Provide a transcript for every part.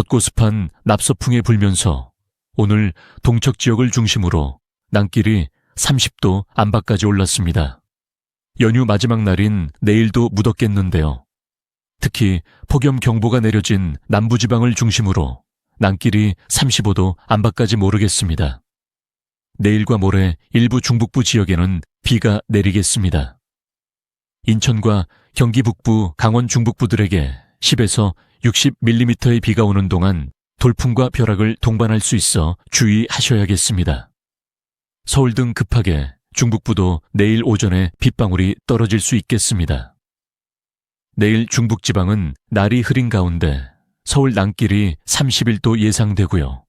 벚꽃습한 납서풍에 불면서 오늘 동척 지역을 중심으로 난길이 30도 안팎까지 올랐습니다. 연휴 마지막 날인 내일도 묻었겠는데요. 특히 폭염 경보가 내려진 남부지방을 중심으로 난길이 35도 안팎까지 모르겠습니다. 내일과 모레 일부 중북부 지역에는 비가 내리겠습니다. 인천과 경기 북부, 강원 중북부들에게 10에서 60mm의 비가 오는 동안 돌풍과 벼락을 동반할 수 있어 주의하셔야겠습니다. 서울 등 급하게 중북부도 내일 오전에 빗방울이 떨어질 수 있겠습니다. 내일 중북지방은 날이 흐린 가운데 서울 난길이 31도 예상되고요.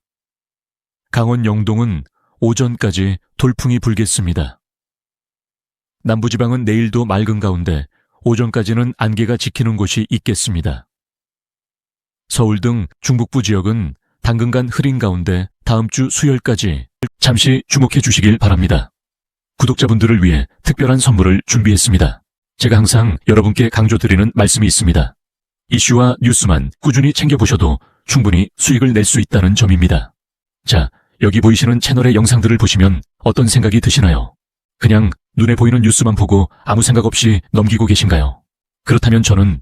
강원 영동은 오전까지 돌풍이 불겠습니다. 남부지방은 내일도 맑은 가운데 오전까지는 안개가 지키는 곳이 있겠습니다. 서울 등 중북부 지역은 당분간 흐린 가운데 다음 주 수요일까지 잠시 주목해 주시길 바랍니다. 구독자분들을 위해 특별한 선물을 준비했습니다. 제가 항상 여러분께 강조드리는 말씀이 있습니다. 이슈와 뉴스만 꾸준히 챙겨보셔도 충분히 수익을 낼 수 있다는 점입니다. 자, 여기 보이시는 채널의 영상들을 보시면 어떤 생각이 드시나요? 그냥 눈에 보이는 뉴스만 보고 아무 생각 없이 넘기고 계신가요? 그렇다면 저는